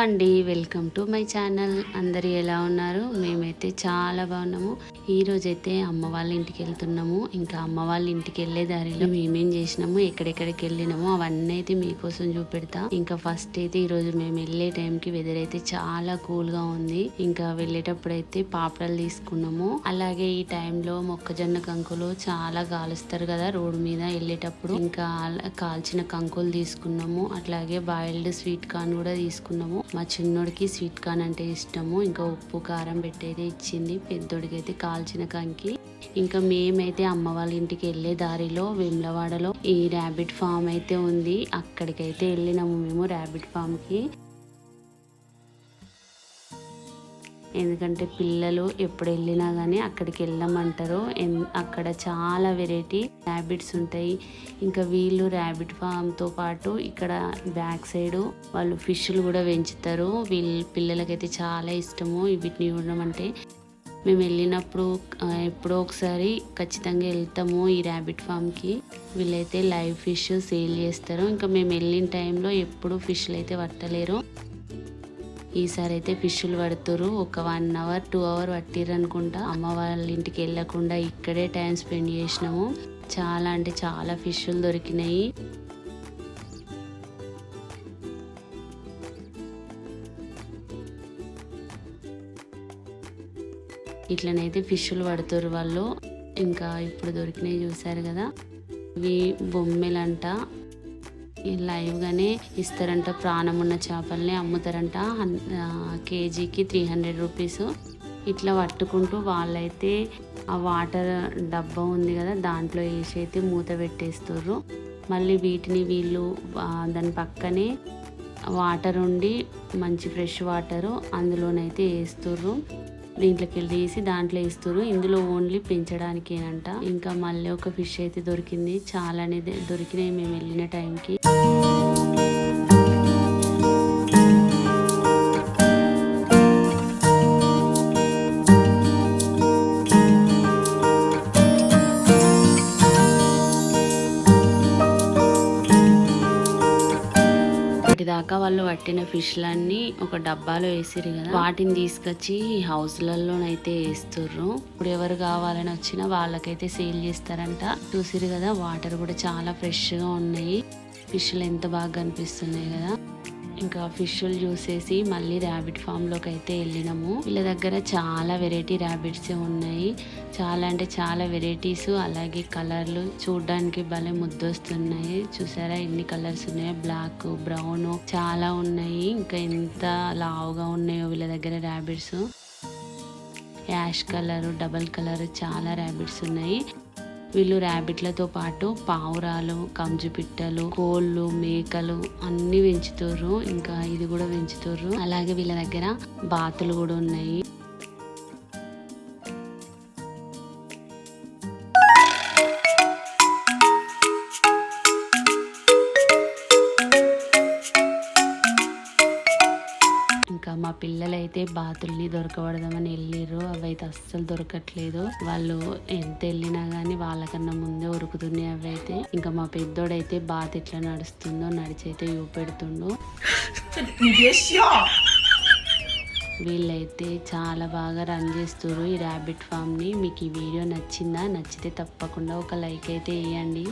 అండి welcome to my channel. అందరు ఎలా ఉన్నారు? మేమైతే చాలా బాగున్నాము. ఈ రోజైతే అమ్మ వాళ్ళ ఇంటికి వెళ్తున్నాము. ఇంకా అమ్మ వాళ్ళ ఇంటికి వెళ్ళే దారిలో మేమేం చేసినాము? ఎక్కడెక్కడికి వెళ్ళినాము? అవన్నీ అయితే మీకోసం చూపెడతా. ఇంకా ఫస్ట్ అయితే ఈరోజు మేము వెళ్ళే టైంకి వెదర్ అయితే చాలా కూల్గా ఉంది. ఇంకా వెళ్ళేటప్పుడు అయితే పాపడాలు తీసుకున్నాము. అలాగే ఈ టైంలో మొక్కజొన్న కంకులు చాలా కాలుస్తారు కదా రోడ్డు మీద వెళ్ళేటప్పుడు. ఇంకా కాల్చిన కంకులు తీసుకున్నాము. అట్లాగే బాయిల్డ్ స్వీట్ కార్న్ కూడా తీసుకున్నాము. మా చిన్నోడికి స్వీట్ కార్న్ అంటే ఇష్టము. ఇంకా ఉప్పు కారం పెట్టేది ఇచ్చింది. పెద్దోడికి అయితే కాల్చిన కంకి. ఇంకా మేమైతే అమ్మ వాళ్ళ ఇంటికి వెళ్ళే దారిలో వేములవాడలో ఈ ర్యాబిట్ ఫామ్ అయితే ఉంది. అక్కడికైతే వెళ్ళినాము మేము ర్యాబిట్ ఫామ్కి. ఎందుకంటే పిల్లలు ఎప్పుడు వెళ్ళినా కానీ అక్కడికి వెళ్ళమంటారు ఎన్- అక్కడ చాలా వెరైటీ ర్యాబిట్స్ ఉంటాయి. ఇంకా వీళ్ళు ర్యాబిట్ ఫామ్తో పాటు ఇక్కడ బ్యాక్ సైడ్ వాళ్ళు ఫిష్లు కూడా పెంచుతారు. వీళ్ళ పిల్లలకైతే చాలా ఇష్టము వీటిని చూడడం అంటే. మేము వెళ్ళినప్పుడు ఎప్పుడో ఒకసారి ఖచ్చితంగా వెళ్తాము ఈ ర్యాబిట్ ఫామ్కి. వీళ్ళైతే లైవ్ ఫిష్ సేల్ చేస్తారు. ఇంకా మేము వెళ్ళిన టైంలో ఎప్పుడు ఫిష్లు అయితే పట్టలేరు. ఈసారి అయితే ఫిష్లు పడుతురు ఒక వన్ అవర్ టూ అవర్ పట్టిర్రు అనుకుంటా. అమ్మ వాళ్ళ ఇంటికి వెళ్ళకుండా ఇక్కడే టైం స్పెండ్ చేసినాము. చాలా అంటే చాలా ఫిష్లు దొరికినాయి. ఇట్లనైతే ఫిష్లు పడుతురు వాళ్ళు. ఇంకా ఇప్పుడు దొరికినాయి చూసారు కదా. ఇవి బొమ్మెలంట. లైవ్గానే ఇస్తారంట ప్రాణం ఉన్న చేపల్ని అమ్ముతారంట కేజీకి త్రీ హండ్రెడ్ రూపీస్. ఇట్లా పట్టుకుంటూ వాళ్ళైతే ఆ వాటర్ డబ్బా ఉంది కదా దాంట్లో వేసి అయితే మూత పెట్టేస్తుర్రు. మళ్ళీ వీటిని వీళ్ళు దాని పక్కనే వాటర్ ఉండి మంచి ఫ్రెష్ వాటరు అందులోనైతే వేస్తుర్రు. దీంట్లోకి వెళ్ళి తీసి దాంట్లో వేస్తారు ఇందులో ఓన్లీ పెంచడానికేనంట. ఇంకా మళ్ళీ ఒక ఫిష్ అయితే దొరికింది. చాలానే అనేది దొరికినాయి. మేము వెళ్ళిన టైంకి. దాకా వాళ్ళు పట్టిన ఫిష్లన్నీ ఒక డబ్బాలో వేసిరు కదా. వాటిని తీసుకొచ్చి హౌస్లలోనైతే వేస్తుర్రు. ఇప్పుడు ఎవరు కావాలని వచ్చినా వాళ్ళకైతే సేల్ చేస్తారంట. చూసిరు కదా వాటర్ కూడా చాలా ఫ్రెష్గా ఉన్నాయి. ఫిష్లు ఎంత బాగా కనిపిస్తున్నాయి కదా. ఇంకా ఫిష్లు చూసేసి మళ్ళీ ర్యాబిట్ ఫామ్లోకి అయితే వెళ్ళినాము. వీళ్ళ దగ్గర చాలా వెరైటీ ర్యాబిట్సే ఉన్నాయి. చాలా అంటే చాలా వెరైటీస్ అలాగే కలర్లు చూడడానికి భలే ముద్దొస్తున్నాయి. చూసారా ఎన్ని కలర్స్ ఉన్నాయో? బ్లాక్ బ్రౌన్ చాలా ఉన్నాయి. ఇంకా ఎంత లావుగా ఉన్నాయో వీళ్ళ దగ్గర rabbits. Ash colour double colour చాలా ర్యాబిట్స్ ఉన్నాయి. వీళ్ళు ర్యాబిట్లతో పాటు పావురాలు కంజుపిట్టలు కోళ్ళు మేకలు అన్ని పెంచుతారు ఇంకా ఇది కూడా పెంచుతారు అలాగే వీళ్ళ దగ్గర బాతులు కూడా ఉన్నాయి. మా పిల్లలైతే బాతుల్ని దొరకబడదామని వెళ్ళిర్రు అయితే అస్సలు దొరకట్లేదు. వాళ్ళు ఎంత వెళ్ళినా కానీ వాళ్ళకన్నా ముందే ఉరుకుతున్నాయి అవి అయితే ఇంకా మా పెద్దోడైతే బాత్ ఎట్లా నడుస్తుందో నడిచైతే చూపెడుతుండు. వీళ్ళైతే చాలా బాగా రన్ చేస్తున్నారు ఈ ర్యాబిట్ ఫామ్ని. మీకు ఈ వీడియో నచ్చిందా? నచ్చితే తప్పకుండా ఒక లైక్ అయితే వేయండి.